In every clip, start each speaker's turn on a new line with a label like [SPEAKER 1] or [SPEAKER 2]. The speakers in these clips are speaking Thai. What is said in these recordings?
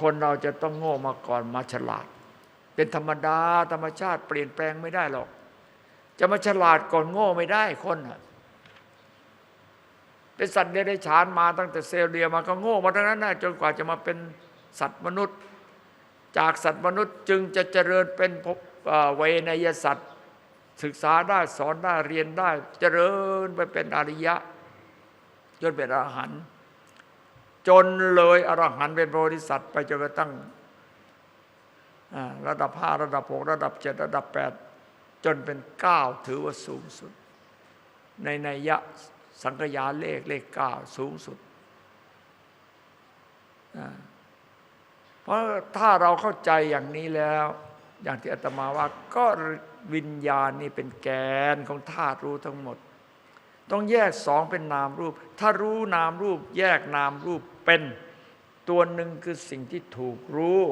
[SPEAKER 1] คนเราจะต้องโง่มาก่อนมาฉลาด เป็นธรรมดาธรรมชาติเปลี่ยนแปลงไม่ได้หรอก จะมาฉลาดก่อนโง่ไม่ได้คนเป็นสัตว์เดรัจฉานมาตั้งแต่เซลล์เดียมาก็โง่มาทั้งนั้นนะจนกว่าจะมาเป็นสัตว์มนุษย์ จากสัตว์มนุษย์จึงจะเจริญเป็นภพเอ่อเวนยสัตว์ ศึกษาได้สอนได้เรียนได้ เจริญไปเป็นอริยะจนเป็นอรหันต์ จนเลยอรหันต์เป็นโพธิสัตว์ไปจนกระทั่งระดับห้าระดับหกระดับเจ็ดระดับแปดจนเป็นเก้าถือว่าสูงสุด ในนัยยะสังกยาเลขเลขเก้าสูงสุด เพราะถ้าเราเข้าใจอย่างนี้แล้ว อย่างที่อาตมาว่าก็วิญญาณนี่เป็นแกนของธาตุรู้ทั้งหมด ต้องแยกสองเป็นนามรูป ถ้ารู้นามรูป แยกนามรูป เป็น ตัวหนึ่งคือสิ่งที่ถูกรู้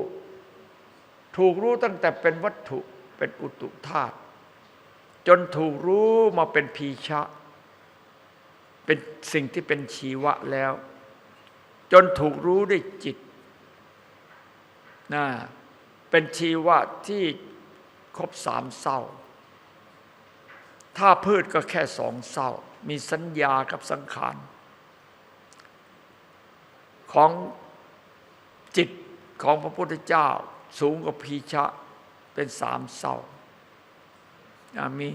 [SPEAKER 1] ถูกรู้ตั้งแต่เป็นวัตถุเป็นอุตุธาตุจนถูกรู้มาเป็นพีชะ เป็นสิ่งที่เป็นชีวะแล้ว จนถูกรู้ด้วยจิตนะเป็นชีวะที่ครบสามเศร้า ถ้าพืชก็แค่สองเศร้า มีสัญญากับสังขาร ของจิตของพระพุทธเจ้า สูงกว่าพีชะเป็นสามเศร้ามี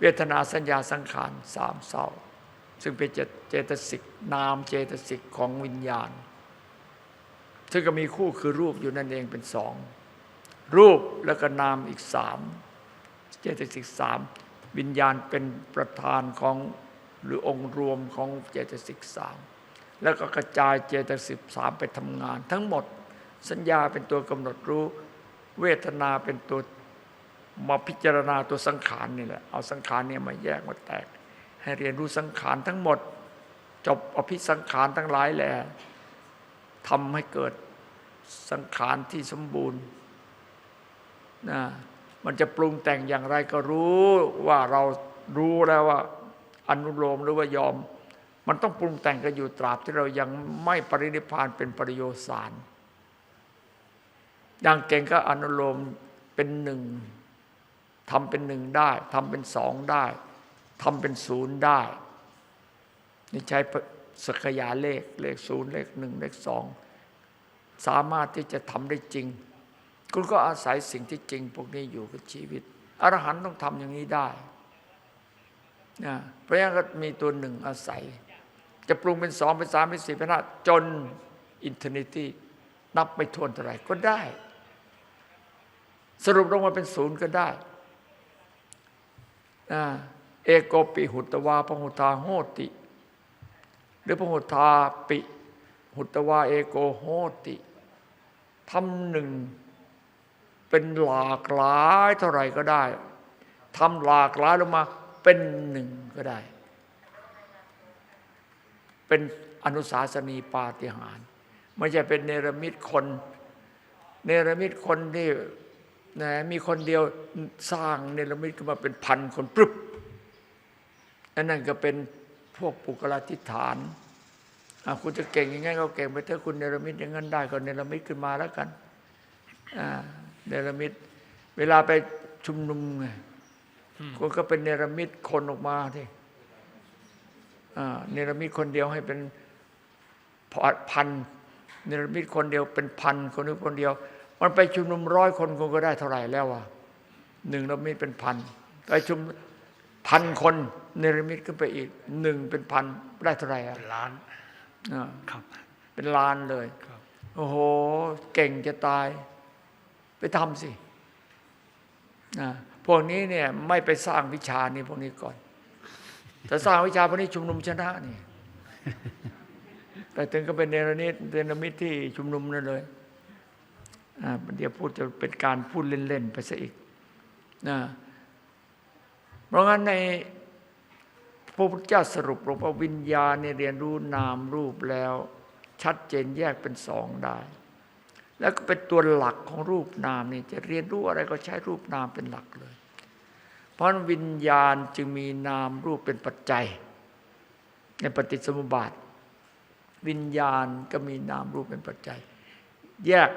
[SPEAKER 1] เวทนาสัญญาสังขารสามเศร้าซึ่งเป็นเจเจตสิกนามเจตสิกของวิญญาณ ซึ่งก็มีคู่คือรูปอยู่นั่นเองเป็นสอง รูปแล้วก็นามอีกสามเจตสิกสามวิญญาณเป็นประธานของหรือองค์รวมของเจตสิกสาม แล้วก็กระจายเจตสิกสามไปทำงาน ทั้งหมดสัญญาเป็นตัวกำหนดรู้ เวทนาเป็นตัวมาพิจารณาตัวสังขารนี่แหละ เอาสังขารเนี่ยมาแยกมาแตก ให้เรียนรู้สังขารทั้งหมด จบอภิสังขารทั้งหลายแหละทำให้เกิดสังขารที่สมบูรณ์นะมันจะปรุงแต่งอย่างไรก็รู้ว่าเรารู้แล้วว่าอนุโลมหรือว่ายอม มันต้องปรุงแต่งกันอยู่ตราบที่เรายังไม่ปรินิพานเป็นปริโยสารอย่างเก่งก็อนุโลมเป็นหนึ่งทำเป็นหนึ่งได้ทำเป็นสองได้ทำเป็นศูนย์ได้ นี่ใช้สกยาเลขเลขศูนย์เลขหนึ่งเลขสองสามารถที่จะทำได้จริง คุณก็อาศัยสิ่งที่จริง พวกนี้อยู่กับชีวิตอรหันต์ต้องทำอย่างนี้ได้นะเพราะงั้นก็มีตัวหนึ่งอาศัย จะปรุงเป็นสองเป็นสามเป็นสี่เป็นห้าจนอินเทอร์เนตี้นับไม่ถ้วนเท่าไหร่ก็ได้ สรุปลงมาเป็นศูนย์ก็ได้เอโกปิหุตวาพหุทาโหติ หรือพหุทาปิ หุตวาเอโกโหติทำหนึ่งเป็นหลากหลายเท่าไหร่ก็ได้ทำหลากหลายลงมาเป็นหนึ่งก็ได้ เป็นอนุสาสนีปาฏิหาริย์ไม่ใช่เป็นเนรมิตคน เนรมิตคนที่นะมีคนเดียวสร้างเนรมิตขึ้นมาเป็นพันคนปรึบอันนั้นก็เป็นพวกปุกลาธิฐานอะคุณจะเก่งยังไงก็เก่งไปเถอะคุณเนรมิตอย่างนั้นได้ก็เนรมิตขึ้นมาแล้วกันอ่าเนรมิตเวลาไปชุมนุมไงคนก็เป็นเนรมิตคนออกมาที่อ่า เนรมิตคนเดียวให้เป็นพันเนรมิตคนเดียวเป็นพันคนนึงคนเดียว มันไปชุมนุมร้อยคนคนก็ได้เท่าไหร่แล้ววะหนึ่งเนรมิตเป็นพันไปชุมพันคนเนรมิตขึ้นไปอีกหนึ่งเป็นพันได้เท่าไหร่อะ
[SPEAKER 2] เป็นล้าน
[SPEAKER 1] อ่า
[SPEAKER 2] ครับ
[SPEAKER 1] เป็นล้านเลย
[SPEAKER 2] ครับ
[SPEAKER 1] โอ้โห เก่งจะตาย ไปทำสินะพวกนี้เนี่ยไม่ไปสร้างวิชานี้พวกนี้ก่อน แต่สร้างวิชาพวกนี้ชุมนุมชนะนี่แต่ถึงก็เป็นเนรมิตเนรมิตที่ชุมนุมนั่นเลยอ่าเดี๋ยวพูดจะเป็นการพูดเล่นๆไปซะอีกนะเพราะงั้นในพระพุทธเจ้าสรุปลงว่าวิญญาณเนี่ยเรียนรู้นามรูปแล้ว ชัดเจนแยกเป็นสองได้ แล้วก็เป็นตัวหลักของรูปนามนี่จะเรียนรู้อะไรก็ใช้รูปนามเป็นหลักเลย เพราะวิญญาณจึงมีนามรูปเป็นปัจจัย ในปฏิสมุปบาท วิญญาณก็มีนามรูปเป็นปัจจัย แยก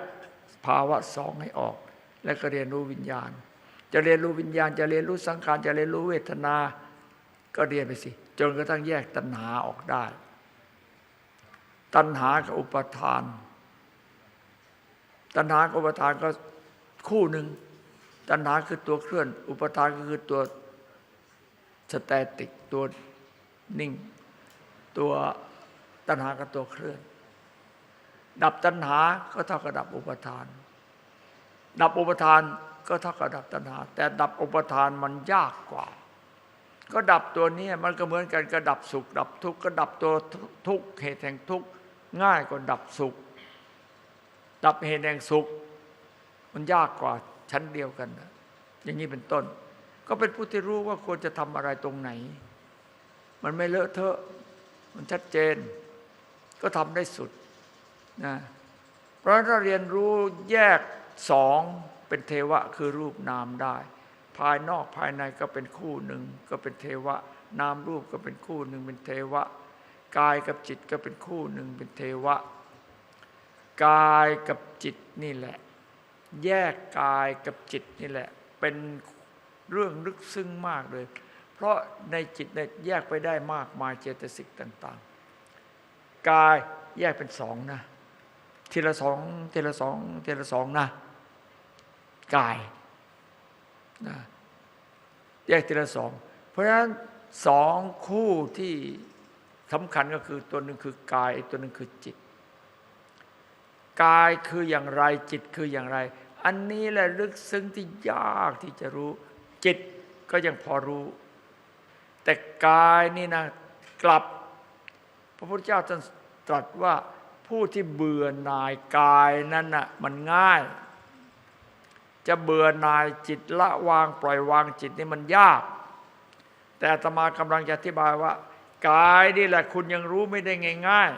[SPEAKER 1] ภาวะสองให้ออก แล้วก็เรียนรู้วิญญาณ จะเรียนรู้วิญญาณ จะเรียนรู้สังขารจะเรียนรู้เวทนา ก็เรียนไปสิ จนกระทั่งแยกตัณหาออกได้ ตัณหากับอุปทาน ตัณหากับอุปทานก็คู่หนึ่ง ตัณหาคือตัวเคลื่อน อุปทานก็คือตัวสแตติกตัวนิ่ง ตัวตัณหากับตัวเคลื่อน ดับตัณหาก็เท่ากับดับอุปทาน ดับอุปทานก็เท่ากับดับตัณหา แต่ดับอุปทานมันยากกว่า ก็ดับตัวนี้มันก็เหมือนกันก็ดับสุข ดับทุกข์ก็ดับตัวทุกข์เหตุแห่งทุกข์ง่ายกว่าดับสุข ดับเหตุแห่งสุข มันยากกว่า ชั้นเดียวกันนะอย่างนี้เป็นต้น ก็เป็นผู้ที่รู้ว่าควรจะทำอะไรตรงไหน มันไม่เลอะเทอะ มันชัดเจน ก็ทำได้สุดนะเพราะฉะนั้นเราเรียนรู้แยกสองเป็นเทวะคือรูปนามได้ ภายนอกภายในก็เป็นคู่หนึ่ง ก็เป็นเทวะ นามรูปก็เป็นคู่หนึ่งเป็นเทวะ กายกับจิตก็เป็นคู่หนึ่งเป็นเทวะ กายกับจิตนี่แหละ แยกกายกับจิตนี่แหละ เป็นเรื่องลึกซึ้งมากเลย เพราะในจิตเนี่ยแยกไปได้มากมายเจตสิกต่างๆ กายแยกเป็นสองนะ ทีละสองทีละสองทีละสองนะ กายนะแยกทีละสอง เพราะฉะนั้นสองคู่ที่สำคัญก็คือตัวหนึ่งคือกายตัวหนึ่งคือจิต กายคืออย่างไรจิตคืออย่างไร อันนี้แหละลึกซึ้งที่ยากที่จะรู้ จิตก็ยังพอรู้ แต่กายนี่นะกลับ พระพุทธเจ้าท่านตรัสว่าผู้ที่เบื่อหน่ายกายนั้นน่ะมันง่าย จะเบื่อหน่ายจิตละวางปล่อยวางจิตนี่มันยาก แต่อาตมากำลังจะอธิบายว่ากายนี่แหละคุณยังรู้ไม่ได้ง่าย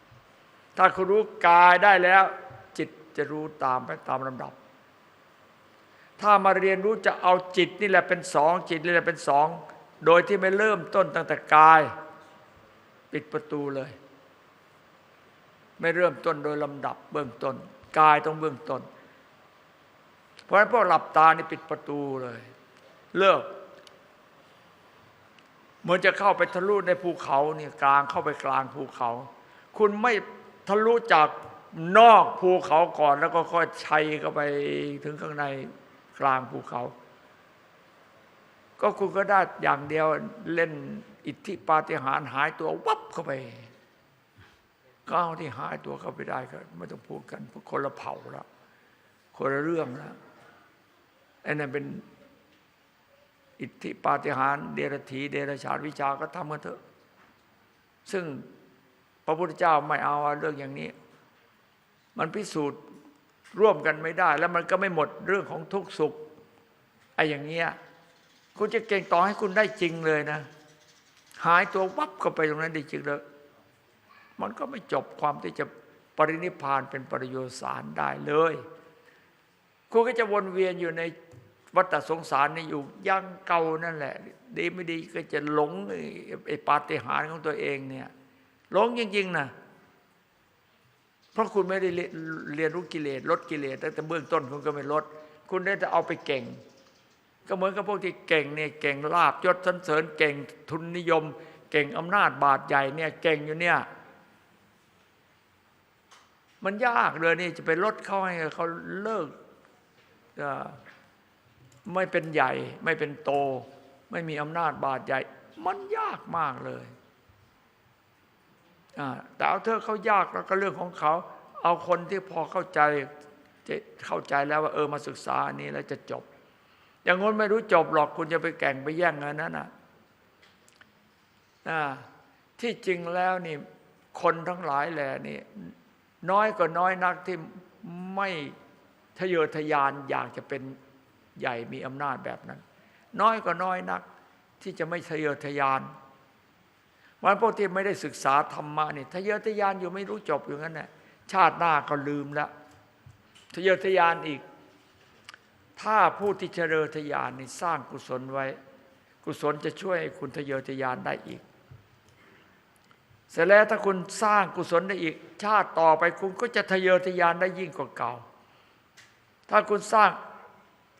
[SPEAKER 1] ๆ ถ้าคุณรู้กายได้แล้ว จะรู้ตามไปตามลำดับ ถ้ามาเรียนรู้จะเอาจิตนี่แหละเป็นสองจิตนี่แหละเป็นสองโดยที่ไม่เริ่มต้นตั้งแต่กาย ปิดประตูเลย ไม่เริ่มต้นโดยลำดับเบื้องต้น กายต้องเบื้องต้น เพราะฉะนั้นพวกหลับตานี่ปิดประตูเลย เลิกเหมือนจะเข้าไปทะลุในภูเขาเนี่ยกลางเข้าไปกลางภูเขา คุณไม่ทะลุจาก นอกภูเขาก่อนแล้วก็ค่อยชัยเข้าไปถึงข้างในกลางภูเขา ก็คุณก็ได้อย่างเดียวเล่นอิทธิปาฏิหาริย์หายตัววับเข้าไปก็เอาที่หายตัวเข้าไปได้ก็ไม่ต้องพูดกันเพราะคนละเผ่าแล้วคนละเรื่องแล้วไอ้นั่นเป็นอิทธิปาฏิหาริย์เดรถีเดรฉานวิชาก็ทำกันเถอะ ซึ่งพระพุทธเจ้าไม่เอาเรื่องอย่างนี้ มันพิสูจน์ร่วมกันไม่ได้ แล้วมันก็ไม่หมดเรื่องของทุกข์สุขไอ้อย่างเงี้ยคุณจะเก่งต่อให้คุณได้จริงเลยนะ หายตัววับเข้าไปตรงนั้นได้จริงเลยมันก็ไม่จบความที่จะปรินิพานเป็นปริโยสารได้เลย คุณก็จะวนเวียนอยู่ในวัฏสงสารนี่อยู่ย่างเก่านั่นแหละ ดีไม่ดีก็จะหลงไอ้ปาฏิหาริย์ของตัวเองเนี่ยหลงจริงๆนะ เพราะคุณไม่ได้เรียนรู้กิเลสลดกิเลสตั้งแต่เบื้องต้นคุณก็ไม่ลด คุณได้แต่เอาไปเก่ง ก็เหมือนกับพวกที่เก่งเนี่ยเก่งลาบยศสันเสริญ เก่งทุนนิยม เก่งอำนาจบาดใหญ่เนี่ยเก่งอยู่เนี่ย มันยากเลยนี่จะไปลดเขาให้เขาเลิกไม่เป็นใหญ่ ไม่เป็นโต ไม่มีอำนาจบาดใหญ่ มันยากมากเลย แต่เอาเธอเขายากแล้วก็เรื่องของเขา เอาคนที่พอเข้าใจจะเข้าใจแล้วว่าเออมาศึกษาอันนี้แล้วจะจบ อย่างง้นไม่รู้จบหรอกคุณจะไปแก่งไปแย่งเงินนั้นนะที่จริงแล้วนี่คนทั้งหลายแหล่นี่น้อยก็น้อยนักที่ไม่ทะเยอทะยานอยากจะเป็นใหญ่มีอำนาจแบบนั้น น้อยก็น้อยนักที่จะไม่ทะเยอทะยาน วันพวกที่ไม่ได้ศึกษาธรรมะนี่ทะเยอทะยานอยู่ไม่รู้จบอย่างนั้นแหละชาติหน้าก็ลืมล้วทะเยอทะยานอีก ถ้าผู้ที่เจริญทะยานนี่สร้างกุศลไว้ กุศลจะช่วยคุณทะเยอทะยานได้อีก เสร็จแล้วถ้าคุณสร้างกุศลได้อีก ชาติต่อไปคุณก็จะทะเยอทะยานได้ยิ่งกว่าเก่า ถ้าคุณสร้าง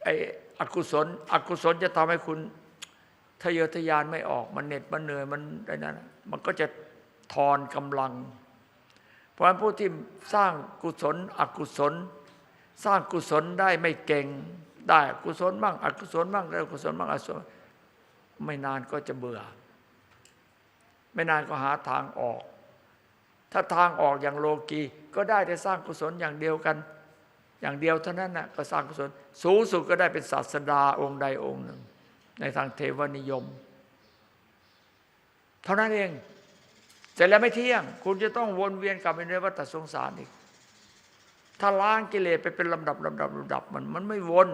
[SPEAKER 1] ไอ้อกุศล อกุศลจะทำให้คุณ ทะเยอทะยานไม่ออกมันเหน็ดมันเหนื่อยมันอะไรนั่นมันก็จะทอนกำลัง เพราะฉะนั้นผู้ที่สร้างกุศล อกุศล สร้างกุศลได้ไม่เก่ง ได้กุศลบ้างอกุศลบ้างได้กุศลบ้างอกุศลไม่นานก็จะเบื่อ ไม่นานก็หาทางออก ถ้าทางออกอย่างโลกีก็ได้แต่สร้างกุศลอย่างเดียวกัน อย่างเดียวเท่านั้นนะก็สร้างกุศล สูงสุดก็ได้เป็นศาสดาองค์ใดองค์หนึ่ง ในทางเทวนิยม เท่านั้นเองเสร็จแล้วไม่เที่ยง คุณจะต้องวนเวียนกลับไปในวัฏสงสารอีก ถ้าล้างกิเลสไปเป็นลำดับลำดับลำดับมันมันไม่วน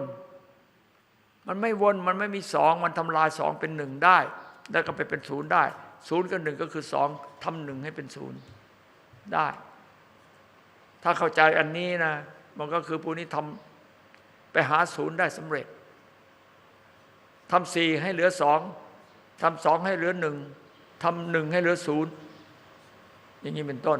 [SPEAKER 1] มันไม่วนมันไม่มีสองมันทำลายสองเป็นหนึ่งได้ แล้วก็ไปเป็นศูนย์ได้ศูนย์กับหนึ่งก็คือสองทำหนึ่งให้เป็นศูนย์ได้ ถ้าเข้าใจอันนี้นะ มันก็คือผู้นี้ทำไปหาศูนย์ได้สำเร็จ ทำสี่ให้เหลือสองทำสองให้เหลือหนึ่งทำหนึ่งให้เหลือศูนย์อย่างนี้เป็นต้น